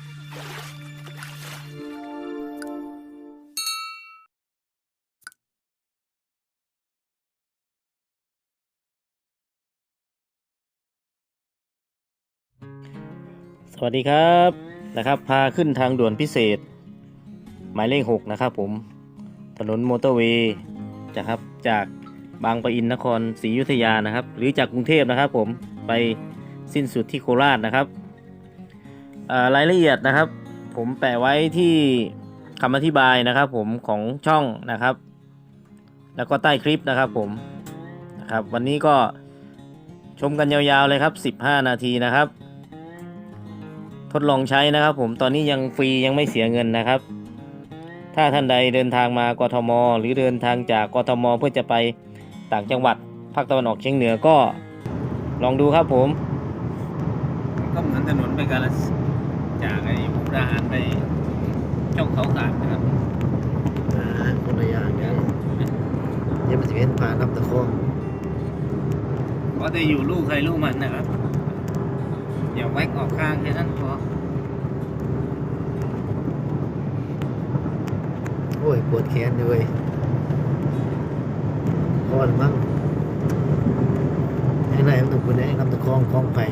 สวัสดีครับนะครับ พาขึ้นทางด่วนพิเศษ หมายเลข 6 นะครับผม ถนนมอเตอร์เวย์นะครับจากบางปะอินนครศรีอยุธยานะครับ หรือจากกรุงเทพนะครับผมไปสิ้นสุดที่โคราชนะครับ รายละเอียดนะครับ ผมแปะไว้ที่คำอธิบายนะครับ ผมของช่องนะครับ แล้วก็ใต้คลิปนะครับผมนะครับ วันนี้ก็ชมกันยาวๆเลยครับ 15 นาทีนะครับ ทดลองใช้นะครับ ผมตอนนี้ยังฟรียังไม่เสียเงินนะครับ ถ้าท่านใดเดินทางมากทม หรือเดินทางจากกทม เพื่อจะไปต่างจังหวัดภาคตะวันออกเฉียงเหนือก็ลองดูครับผม ก็เหมือนถนนไปกาล จากไอ้มุกดาหารไปช่องเขาขาดนะครับอ่าคนละอย่างเนี่ยยังมันจะเป็นผ่านลำตะคองก็จะอยู่ลูกใครลูกมันนะครับ อย่าแวกออกข้างแค่นั้นพอโอ้ยปวดแขนเลยพอหรือมั้งไอ้ไรมันถูกคนไหนลำตะคองคลองไผ่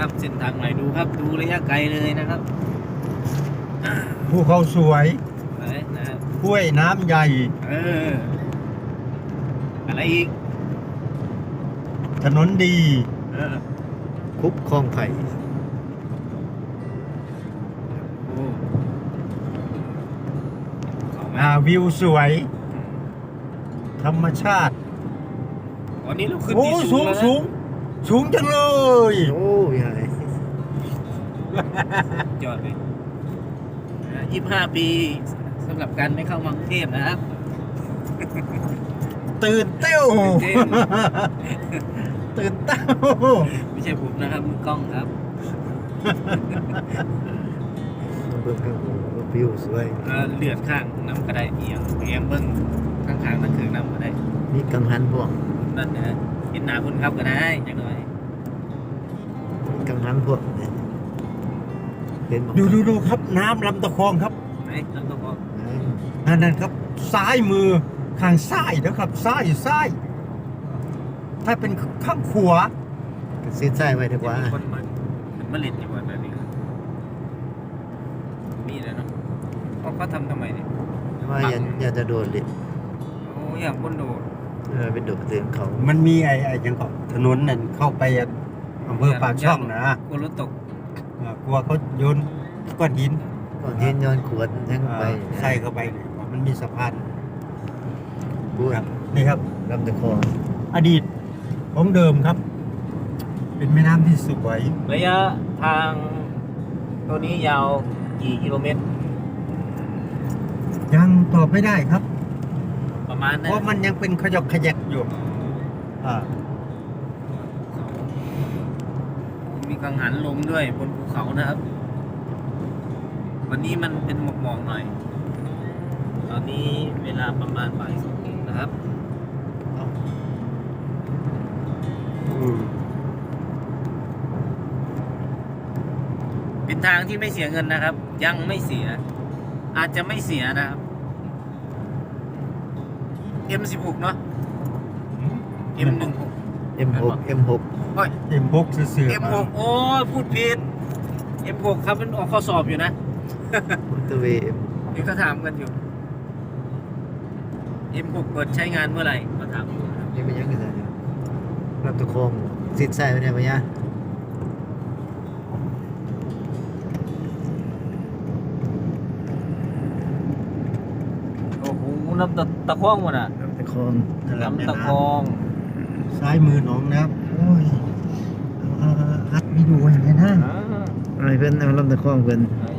นะครับเส้นทางไหนดูครับดูระยะไกลเลยนะครับภูเขาสวยไปนะครับห้วยน้ำใหญ่ เอออะไรอีกถนนดี เออคุบคลองไผ่โอ้เขาไหมอ่าวิวสวย ธรรมชาติวันนี้เราขึ้นโอ้ที่สูสูงงแล้วสูนะง สูงจังเลย โอ้ยหายจอดเลยยี่ห้าปีสำหรับการไม่เข้ามากรุงเทพนะครับ ตื่นเต้ว ตื่นเต้น ตื่นเต้ว ไม่ใช่ผมนะครับมือกล้องครับ เบิ่งข้างหูวิวสวย เออเลือดข้างน้ำก็ได้เอียงเอียงเบิ้งข้างๆนั่นคือน้ำก็ได้มีกังหันพวกนั่นนะ เห็นหน้าคนขับก็ได้จังหน่อยมีกังหันพวกเนี่ยเห็นบอกดูดูดูครับ น้ำลำตะคองครับไหนน้ำตกออกนั่นนั่นครับ ซ้ายมือข้างซ้ายนะครับ ซ้ายซ้ายถ้าเป็นข้างขวาเส้นใต้ไว้ดีกว่าจะมีคนมาขึ้นมาเล่นอยู่วันแบบนี้มีแล้วเนาะเขาเขาทำทำไมเนี่ยว่าอย่าอย่าจะโดนเลยโอ้ยอยากคนโดด เออเป็นโดดเตือนเขามันมีไอ้ไอ้ยังก็ถนนนั่นเข้าไปอำเภอปากช่องนะกลัวรถตกอ่ากลัวเขาโยนก้อนหินก่อนที่ย้อนขวดยังไปอ่าใส่เข้าไปเนี่ยมันมีสะพานพูดครับนี่ครับลำตะคองอดีตของเดิมครับ เป็นแม่น้ำที่สวยระยะทางตัวนี้ยาวกี่กิโลเมตร ยังตอบไม่ได้ครับ ประมาณเพนั้นราะมันยังเป็นขยอกขยักอยู่อ่ามีกังหันลมด้วยบนภูเขานะครับ วันนี้มันเป็นหมอกหมอกๆหน่อย ตอนนี้เวลาประมาณบ่ายสองนะครับอืมเป็นทางที่ไม่เสียเงินนะครับ ยังไม่เสีย อาจจะไม่เสียนะครับ M16 เนาะ M16 เอ็มหกเอ็มหกโอ้ย เอ็มพกเสือๆ M6 โอ้ยพูดผิด M6 ครับมันออกข้อสอบอยู่นะ มอเตอร์เวย์เดี๋ยวเขาถามกันอยู่ M6 เปิดใช้งานเมื่อไหร่เขาถามอยู่นะครับนี่เป็นยังไงเนี่ยลำตะคองสินใส่ไปเนี่ยปะยะโอ้โหน้ำตะ ตะคองหมดอะลำตะคองน้ำตะคองซ้ายมือหนองน้ำโอ้ยเอาเอาเอาอัดวิดีโออย่างนี้นะอ่าไอ้เพิ่นเอาลำตะคองเพิ่นเอา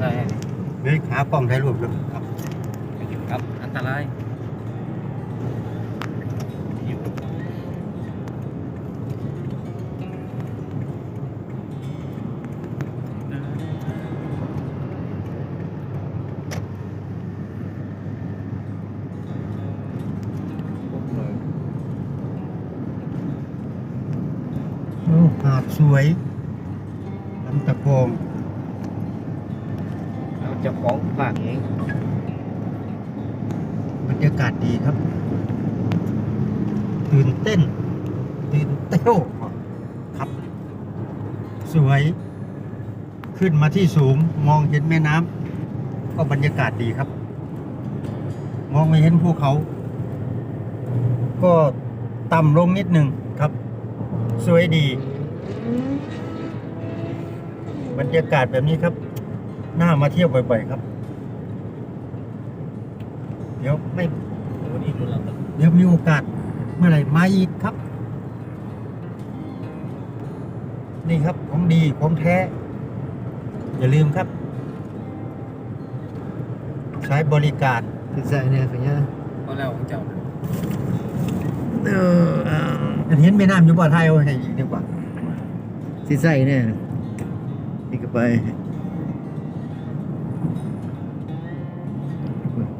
อะไรเฮ้ยหากล้องถ่ายรูปเลยครับครับ อันตรายหาดสวย เจ้าของฝากเองบรรยากาศดีครับ ตื่นเต้น ตื่นเต้วครับ สวย ขึ้นมาที่สูงมองเห็นแม่น้ำก็บรรยากาศดีครับ มองไม่เห็นภูเขา ก็ต่ำลงนิดหนึ่งครับ สวยดี บรรยากาศแบบนี้ครับ น่ามาเที่ยวบ่อยๆครับ เดี๋ยวไม่วันนี้คุณเราเดี๋ยวมีโอกาสเมื่อไหร่มาอีกครับ นี่ครับของดีของแท้ อย่าลืมครับ ใช้บริการคือใส่เนี่ยขยันเพราะแล้วของเจ้าเออเอาอันเห็นแม่น้ำอยู่บ่อไทยเอาให้อีกดีกว่าสิใส่เนี่ยนี่ก็ไป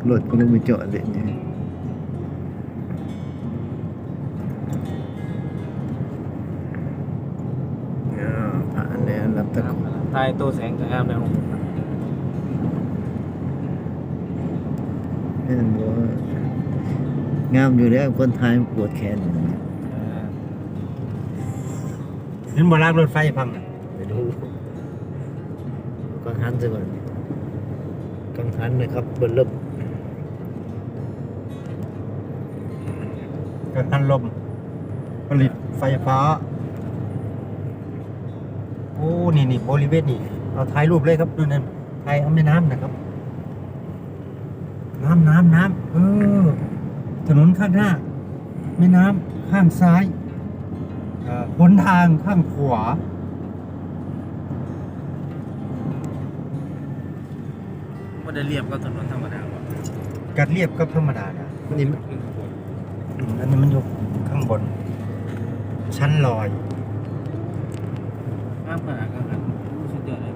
รถก็ลงไปจอดเลยเนี่ยอ้าวผ่านแล้วรับตะกุทายตัวแสงกับงามแล้วแม่นบ่งามอยู่แล้วคนไทยมันปวดแขนเห็นบ่รางรถไฟพังน่ะไปดูกังหันซะก่อนกังหันนะครับเบิ่นเริ่ม กังหันลม ผลิตไฟฟ้า โอ้ นี่นี่บริเวณนี่เอาถ่ายรูปเลยครับดูนั่นถ่ายเอาแม่น้ำนะครับ น้ำน้ำน้ำเออ ถนนข้างหน้า แม่น้ำข้างซ้ายเอ่อหนทางข้างขวาไม่ได้เรียบก็ถนนธรรมดาว่ะกัดเรียบกับธรรมดานะนี่อืม อันนี้มันอยู่ข้างบน ชั้นลอยงามขนาดกันครับสุดยอดเลย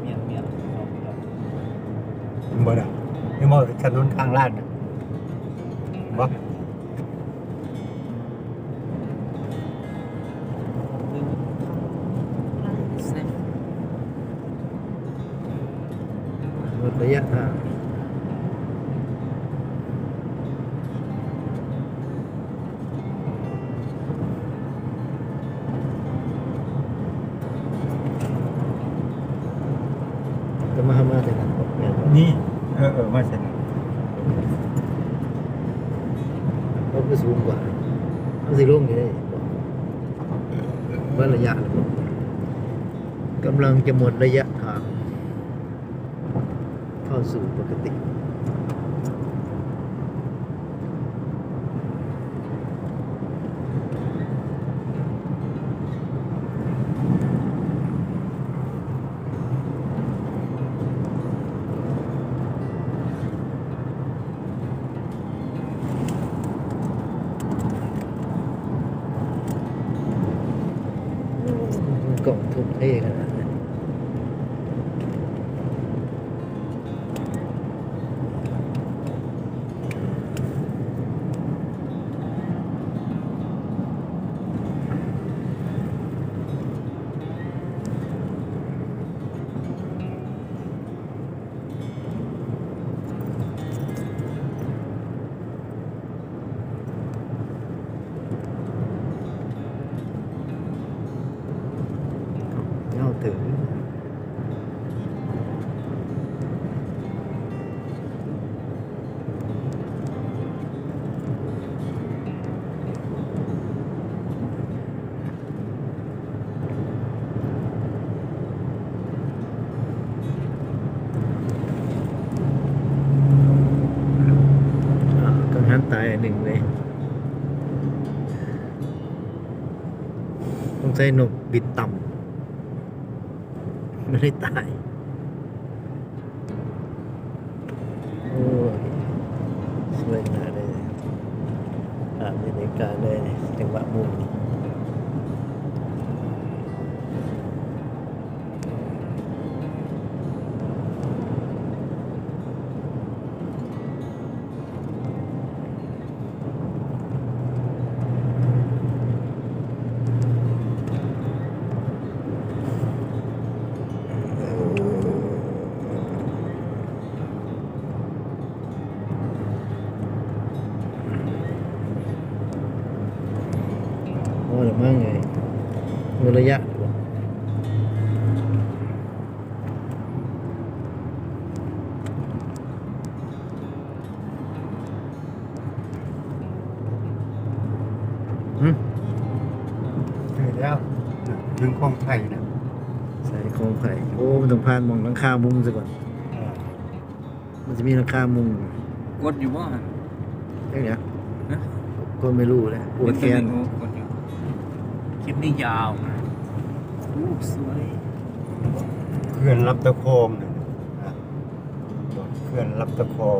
เมียนเมียนสองดอกบ่ได้นี่มอถนนข้างลาดน่ะบ่ ระยะทางจะมาทำมาแต่กันแม่นบ่นี่ เออเออมาเสร็จเขาก็สูงกว่าเขาสิลงอยู่ได้ว่าระยะแล้วบ่กำลังจะหมดระยะ ทางเข้าสู่ปก ตายหนึ่งเลยต้องใช้นกบิดต่ำไม่ได้ตายโอ้สวยงามเลยภาบรรยากาศเล ผ่านมองหลังคามุงซะก่อน มันจะมีหลังคามุงกดอยู่ว่าเอ้ยเนี่ยก็ไม่รู้เลยปวดแขนกดอยู่คลิปนี้ยาวนะสวยเขื่อนรับตะคองนะอะเขื่อนรับตะคอ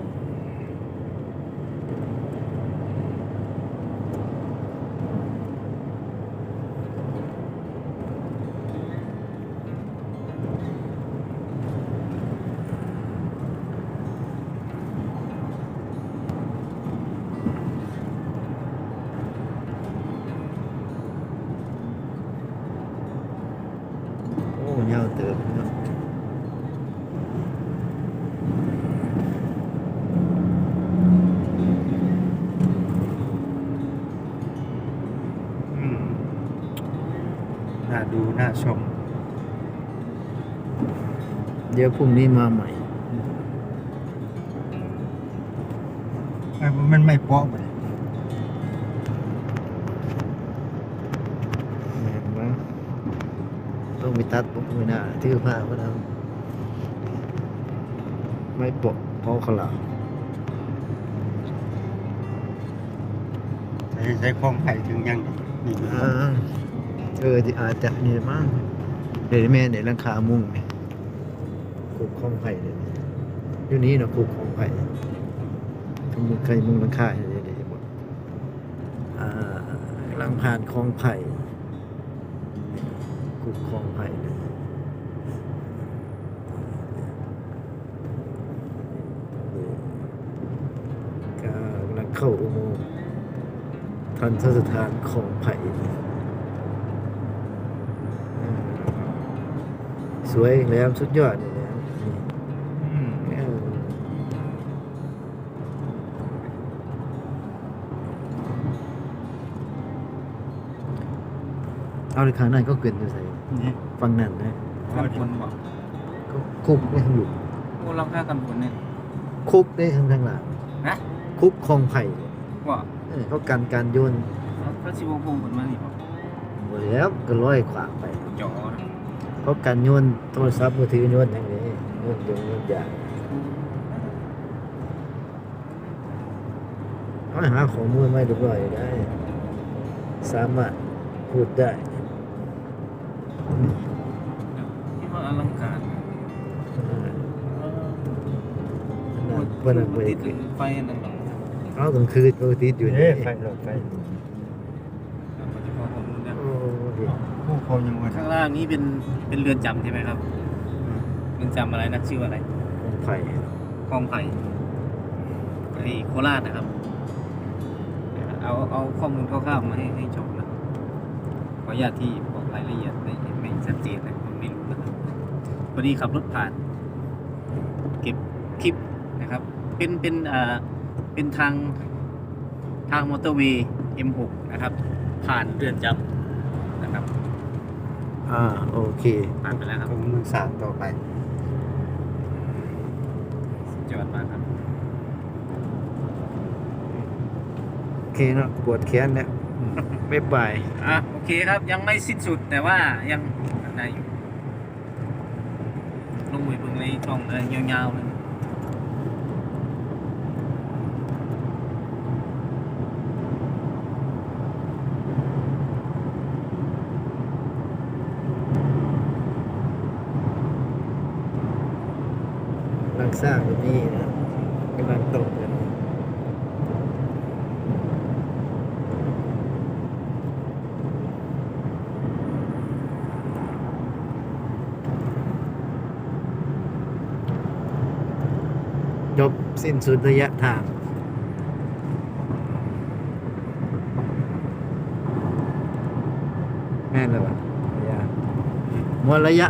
งโอ้ยาวเติบเนาะอืมน่าดู น่าชม เดี๋ยวพรุ่งนี้มาใหม่ มันไม่เปาะ งไปตัดปุ๊บมือหน้าถือผ้าก็ทำไม่ปกเพราะเขาหลาใช้ใช้คลองไผ่ถึงยังนี่นี่อ่าเออที่อาจจะนี่มั้งเดี๋ยวแม่เนี่ยหลังคามุงเนี่ยกุกของไผ่เนี่ยอยู่นี้เนาะกุกของไผ่ทำมุงไข่มุงหลังคาเนี่ยเดี๋ยวเดี๋ยวหมดอ่าหลังผ่านคลองไผ่ กุกคลองไผ่นี่ยก็กำลังเข้าอุโมงค์ทันทสถานของไผ่สวยแหลมสุดยอดเลยนะอืมเออเอาเลยข้งนั้นก็เกินอยู่ใส่ ฟังนั่นนะกันฝนบอกก็คุกได้ข้างอยู่โอ้ราคากันฝนเนี่ยคุกได้ข้างข้างหลังฮะคุกคลองไผ่ว่าเออเขากันการโยนพระชิวพงศ์ฝนมานี่บอกหมดแล้วก็ร้อยขวางไปจอนะเขากันโยนโทรศัพท์มือถือโยนอย่างนี้โยนยงโยนยางเขาหาข้อมูลไม่เรียบร้อยได้ สามารถพูดได้ ที่ว่าอลังการวันนั้นไปติดไฟนั่นหรอเอากลางคืนก็ติดอยู่เอ๊ะนี่ไฟรถไฟปัจจุบันผมเนี่ยโอ้ยผู้คนยังวันข้างล่างนี้เป็นเป็นเรือนจำใช่ไหมครับเรือนจำอะไรนะชื่ออะไรของไผ่คลองไผ่ไอ้โคราชนะครับ เอาเอาข้อมูลคร่าวๆมาให้ให้ชมนะขออนุญาตที่บอกรายละเอียดไม่ไม่ ชัดเจนนะผมไม่รู้นะครับพอดีขับรถผ่าน เก็บคลิปนะครับ เป็นเป็นอ่าเป็นทางทางมอเตอร์เวย์ M6 นะครับ ผ่านเรือนจำนะครับ อ่าโอเคผ่านไปแล้วครับตรงเมืองสามต่อไปสุดยอดมากครับ โอเคเนาะปวดแขนเนี่ย ไม่บายอะโอเคครับ ยังไม่สิ้นสุดแต่ว่ายังได้อยู่ลงไปเบิ่งในช่องเลยยาวๆเลยกำลังสร้างแบบนี้นะกำลังตกกันจบ สิ้นสุดระยะทางแม่นเลยวะระยะหมดระยะ